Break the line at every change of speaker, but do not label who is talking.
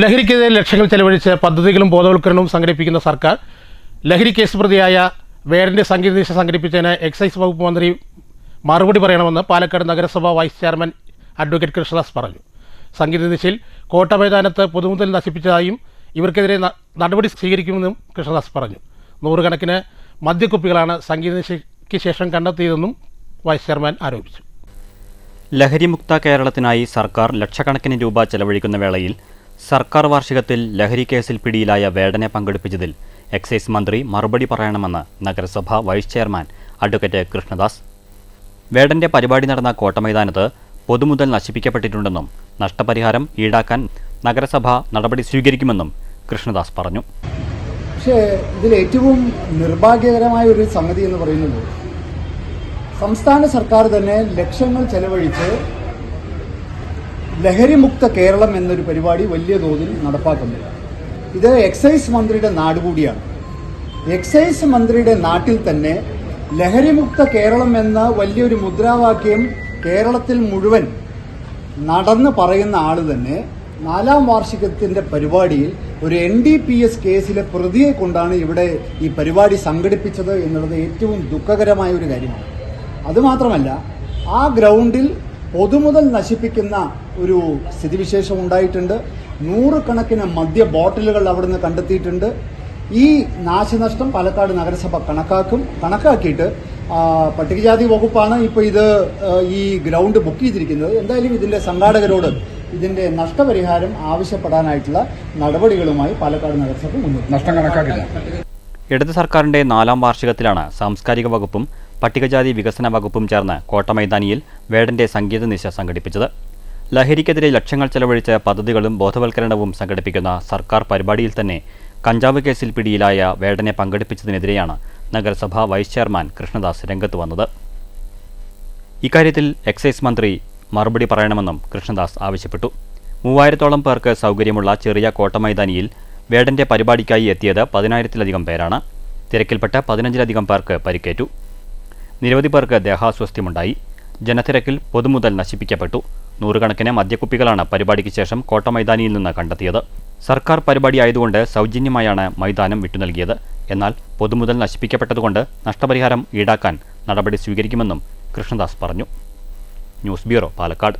ലഹരിക്കെതിരെ ലക്ഷങ്ങൾ ചെലവഴിച്ച് പദ്ധതികളും ബോധവൽക്കരണവും സംഘടിപ്പിക്കുന്ന സർക്കാർ ലഹരി കേസ് പ്രതിയായ വേറിന്റെ ദിശ സംഘടിപ്പിച്ചതിന് എക്സൈസ് വകുപ്പ് മന്ത്രി മറുപടി പറയണമെന്ന് പാലക്കാട് നഗരസഭാ വൈസ് ചെയർമാൻ അഡ്വക്കേറ്റ് കൃഷ്ണദാസ് പറഞ്ഞു. സംഗീത ദിശയിൽ കോട്ട മൈതാനത്ത് പൊതുമുതൽ നശിപ്പിച്ചതായും ഇവർക്കെതിരെ നടപടി സ്വീകരിക്കുമെന്നും കൃഷ്ണദാസ് പറഞ്ഞു. നൂറുകണക്കിന് മദ്യക്കുപ്പികളാണ് സംഗീത ദിശയ്ക്ക് ശേഷം കണ്ടെത്തിയതെന്നും വൈസ് ചെയർമാൻ ആരോപിച്ചു.
ലഹരിമുക്ത കേരളത്തിനായി സർക്കാർ ലക്ഷക്കണക്കിന് രൂപ ചെലവഴിക്കുന്ന വേളയിൽ സർക്കാർ വാർഷികത്തിൽ ലഹരി കേസിൽ പിടിയിലായ വേടനെ പങ്കെടുപ്പിച്ചതിൽ എക്സൈസ് മന്ത്രി മറുപടി പറയണമെന്ന് നഗരസഭ വൈസ് ചെയർമാൻ അഡ്വക്കേറ്റ് കൃഷ്ണദാസ്. വേടന്റെ പരിപാടി നടന്ന കോട്ടമൈതാനത്ത് പൊതുമുതൽ നശിപ്പിക്കപ്പെട്ടിട്ടുണ്ടെന്നും നഷ്ടപരിഹാരം ഈടാക്കാൻ നഗരസഭ നടപടി സ്വീകരിക്കുമെന്നും കൃഷ്ണദാസ് പറഞ്ഞു.
പക്ഷേ ഇതിൽ ഏറ്റവും നിർഭാഗ്യകരമായ ഒരു സംഗതി എന്ന് പറയുന്നത് സംസ്ഥാന സർക്കാർ തന്നെ ലക്ഷങ്ങൾ ചെലവഴിച്ച് ലഹരിമുക്ത കേരളം എന്നൊരു പരിപാടി വലിയ തോതിൽ നടപ്പാക്കുന്നില്ല. ഇത് എക്സൈസ് മന്ത്രിയുടെ നാട് കൂടിയാണ്. എക്സൈസ് മന്ത്രിയുടെ നാട്ടിൽ തന്നെ ലഹരിമുക്ത കേരളം എന്ന വലിയൊരു മുദ്രാവാക്യം കേരളത്തിൽ മുഴുവൻ നടന്ന് പറയുന്ന ആൾ തന്നെ നാലാം വാർഷികത്തിന്റെ പരിപാടിയിൽ ഒരു എൻ ഡി പി എസ് കേസിലെ പ്രതിയെ കൊണ്ടാണ് ഇവിടെ ഈ പരിപാടി സംഘടിപ്പിച്ചത് എന്നുള്ളത് ഏറ്റവും ദുഃഖകരമായ ഒരു കാര്യമാണ്. അതുമാത്രമല്ല ആ ഗ്രൗണ്ടിൽ പൊതുമുതൽ നശിപ്പിക്കുന്ന ഒരു സ്ഥിതിവിശേഷം ഉണ്ടായിട്ടുണ്ട്. നൂറുകണക്കിന് മദ്യ ബോട്ടിലുകൾ അവിടുന്ന് കണ്ടെത്തിയിട്ടുണ്ട്. ഈ നാശനഷ്ടം പാലക്കാട് നഗരസഭ കണക്കാക്കും. കണക്കാക്കിയിട്ട് പട്ടികജാതി വകുപ്പാണ് ഇപ്പോൾ ഇത് ഈ ഗ്രൗണ്ട് ബുക്ക് ചെയ്തിരിക്കുന്നത്. എന്തായാലും ഇതിന്റെ സംഘാടകരോട് ഇതിന്റെ നഷ്ടപരിഹാരം ആവശ്യപ്പെടാനായിട്ടുള്ള നടപടികളുമായി പാലക്കാട് നഗരസഭ മുന്നോട്ട്
നഷ്ടം കണക്കാക്കില്ല.
ഇടത് സർക്കാരിന്റെ നാലാം വാർഷികത്തിലാണ് സാംസ്കാരിക വകുപ്പും പട്ടികജാതി വികസന വകുപ്പും ചേർന്ന് കോട്ടമൈതാനിയിൽ വേടന്റെ സംഗീത നിശ സംഘടിപ്പിച്ചത്. ലഹരിക്കെതിരെ ലക്ഷങ്ങൾ ചെലവഴിച്ച് പദ്ധതികളും ബോധവൽക്കരണവും സംഘടിപ്പിക്കുന്ന സർക്കാർ പരിപാടിയിൽ തന്നെ കഞ്ചാവ് കേസിൽ പിടിയിലായ വേടനെ പങ്കെടുപ്പിച്ചതിനെതിരെയാണ് നഗരസഭ വൈസ് ചെയർമാൻ കൃഷ്ണദാസ് രംഗത്ത് വന്നത്. ഇക്കാര്യത്തിൽ എക്സൈസ് മന്ത്രി മറുപടി പറയണമെന്നും കൃഷ്ണദാസ് ആവശ്യപ്പെട്ടു. മൂവായിരത്തോളം പേർക്ക് സൗകര്യമുള്ള ചെറിയ കോട്ടമൈതാനിയിൽ വേടന്റെ പരിപാടിക്കായി എത്തിയത് പതിനായിരത്തിലധികം പേരാണ്. തിരക്കിൽപ്പെട്ട പതിനഞ്ചിലധികം പേർക്ക് പരിക്കേറ്റു. നിരവധി പേർക്ക് ദേഹാസ്വസ്ഥ്യമുണ്ടായി. ജനത്തിരക്കിൽ പൊതുമുതൽ നശിപ്പിക്കപ്പെട്ടു. നൂറുകണക്കിന് മദ്യക്കുപ്പികളാണ് പരിപാടിക്ക് ശേഷം കോട്ടമൈതാനിയിൽ നിന്ന് കണ്ടെത്തിയത്. സർക്കാർ പരിപാടി ആയതുകൊണ്ട് സൗജന്യമായാണ് മൈതാനം വിട്ടുനൽകിയത്. എന്നാൽ പൊതുമുതൽ നശിപ്പിക്കപ്പെട്ടതുകൊണ്ട് നഷ്ടപരിഹാരം ഈടാക്കാൻ നടപടി സ്വീകരിക്കുമെന്നും കൃഷ്ണദാസ് പറഞ്ഞു. News bureau Palakkad.